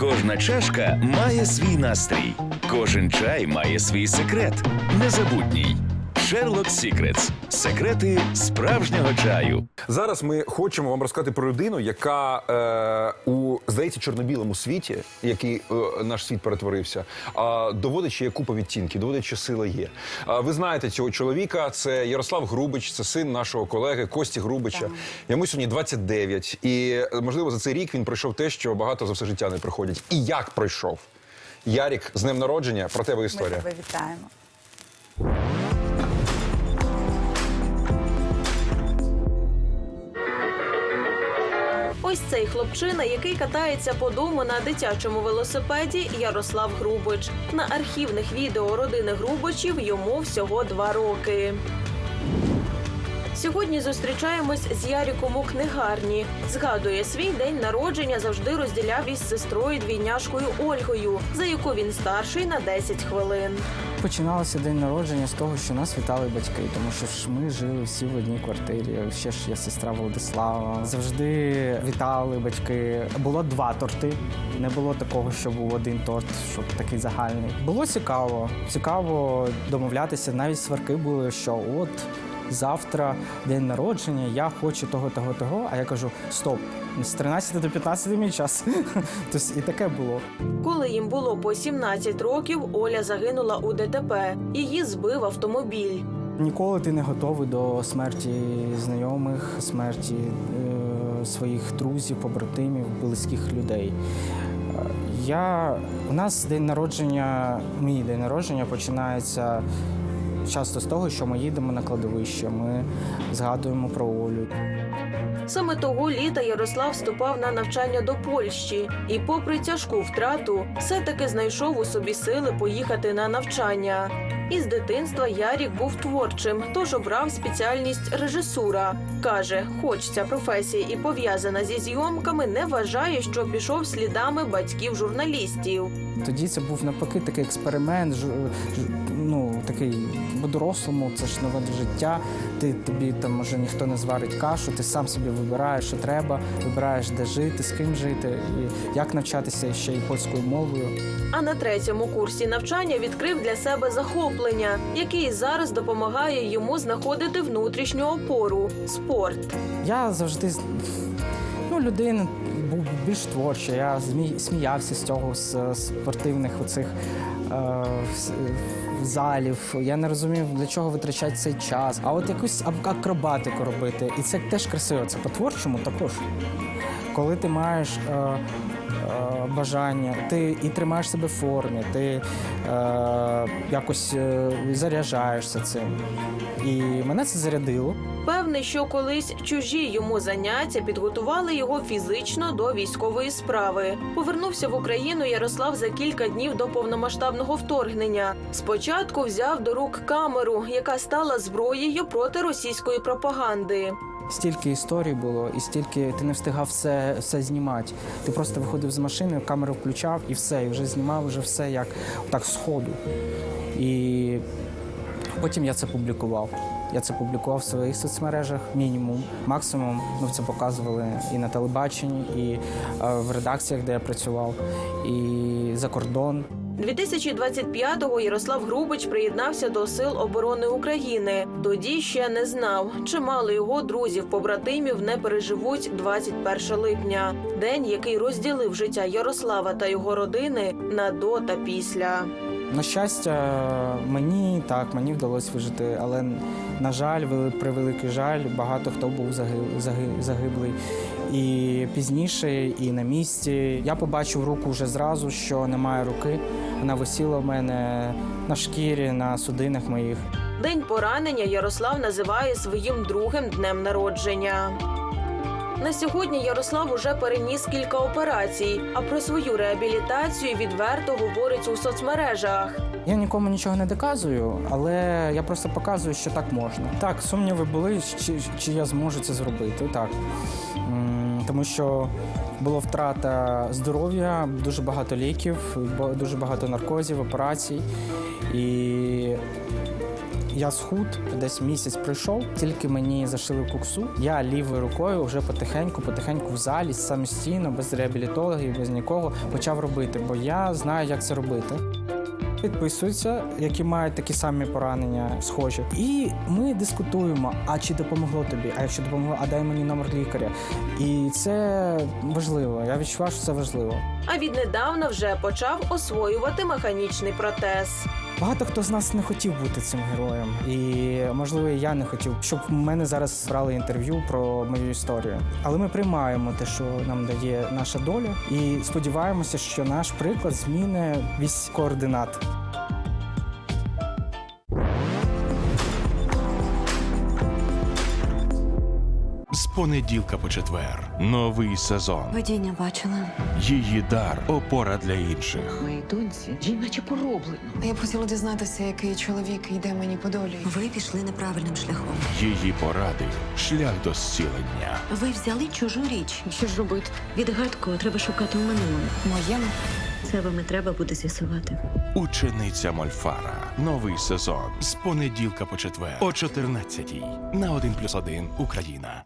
Кожна чашка має свій настрій, кожен чай має свій секрет. Незабутній. Sherlock Secrets. Секрети справжнього чаю. Зараз ми хочемо вам розказати про людину, яка е, у здається чорно-білому світі, який е, наш світ перетворився, а доводить, що є купа відтінків, доводить, що сила є. А ви знаєте цього чоловіка. Це Ярослав Грубич, це син нашого колеги Кості Грубича. Йому сьогодні 29. І е, можливо за цей рік він пройшов те, що багато за все життя не проходять. І як пройшов? Ярік, з днем народження, про тебе Ми історія. тебе вітаємо. Ось цей хлопчина, який катається по дому на дитячому велосипеді, Ярослав Грубич. На архівних відео родини Грубичів йому всього два роки. Сьогодні зустрічаємось з Яріком у книгарні. Згадує свій день народження завжди розділяв із сестрою двійняшкою Ольгою, за яку він старший на 10 хвилин. Починалося день народження з того, що нас вітали батьки, тому що ж ми жили всі в одній квартирі. Ще ж є сестра Володислава. Завжди вітали батьки. Було два торти. Не було такого, що був один торт, щоб такий загальний. Було цікаво. Цікаво домовлятися. Навіть сварки були, що от. Завтра день народження, я хочу того, того, того. А я кажу: стоп, з 13 до 15 мій час. Тобто і таке було. Коли їм було по 17 років, Оля загинула у ДТП. Її збив автомобіль. Ніколи ти не готовий до смерті знайомих, смерті е, своїх друзів, побратимів, близьких людей. Я, у нас день народження, мій день народження починається часто з того, що ми їдемо на кладовище, ми згадуємо про Олю. Саме того літа Ярослав вступав на навчання до Польщі і, попри тяжку втрату, все-таки знайшов у собі сили поїхати на навчання. Із дитинства Ярік був творчим, тож обрав спеціальність режисура. Каже, хоч ця професія і пов'язана зі зйомками, не вважає, що пішов слідами батьків журналістів. Тоді це був навпаки такий експеримент, ну такий по-дорослому, це ж нове життя. Ти тобі там може ніхто не зварить кашу, ти сам собі вибираєш, що треба, вибираєш, де жити, з ким жити, і як навчатися ще й польською мовою. А на третьому курсі навчання відкрив для себе захоплення, яке зараз допомагає йому знаходити внутрішню опору спорт. Я завжди ну, людина був більш творча. Я сміявся з цього з спортивних оцих е, залів. Я не розумів, для чого витрачати цей час. А от якусь ак- акробатику робити. І це теж красиво. Це по-творчому також. Коли ти маєш. Е, Бажання, ти і тримаєш себе в формі, ти е, якось е, заряджаєшся цим. І мене це зарядило. Певний, що колись чужі йому заняття підготували його фізично до військової справи. Повернувся в Україну Ярослав за кілька днів до повномасштабного вторгнення. Спочатку взяв до рук камеру, яка стала зброєю проти російської пропаганди. Стільки історій було, і стільки ти не встигав все, все знімати. Ти просто виходив з машини, камеру включав і все, і вже знімав вже все як так з. І потім я це публікував. Я це публікував в своїх соцмережах, мінімум, максимум. Ми це показували і на телебаченні, і е, в редакціях, де я працював, і за кордон. 2025-го Ярослав Грубич приєднався до Сил оборони України. Тоді ще не знав, чимало його друзів-побратимів не переживуть 21 липня, день, який розділив життя Ярослава та його родини на до та після. На щастя, мені так, мені вдалося вижити, але на жаль, вели- превеликий жаль, багато хто був заги- заги- загиблий. І пізніше, і на місці. Я побачив руку вже зразу, що немає руки. Вона висіла в мене на шкірі, на судинах моїх. День поранення Ярослав називає своїм другим днем народження. На сьогодні Ярослав уже переніс кілька операцій, а про свою реабілітацію відверто говорить у соцмережах. Я нікому нічого не доказую, але я просто показую, що так можна. Так, сумніви були, чи, чи я зможу це зробити. Так. Тому що була втрата здоров'я, дуже багато ліків, дуже багато наркозів, операцій. І Я схуд, десь місяць пройшов, тільки мені зашили куксу. Я лівою рукою вже потихеньку, потихеньку в залі самостійно, без реабілітологів, без нікого почав робити, бо я знаю, як це робити. Підписуються, які мають такі самі поранення, схожі, і ми дискутуємо: а чи допомогло тобі? А якщо допомогло, а дай мені номер лікаря. І це важливо. Я відчуваю, що це важливо. А віднедавна вже почав освоювати механічний протез. Багато хто з нас не хотів бути цим героєм, і можливо, я не хотів, щоб в мене зараз брали інтерв'ю про мою історію. Але ми приймаємо те, що нам дає наша доля, і сподіваємося, що наш приклад зміни вісь координат. Понеділка по четвер. Новий сезон. Видіння бачила. Її дар опора для інших. Моїй доньці їй наче пороблено. Я б хотіла дізнатися, який чоловік йде мені по долі. Ви пішли неправильним шляхом. Її поради шлях до зцілення. Ви взяли чужу річ. Що ж робити? Відгадку треба шукати у минулому. Моєму Це вам і треба буде з'ясувати. Учениця Мольфара. Новий сезон. З понеділка по четвер о 14 на 1+,1 Україна.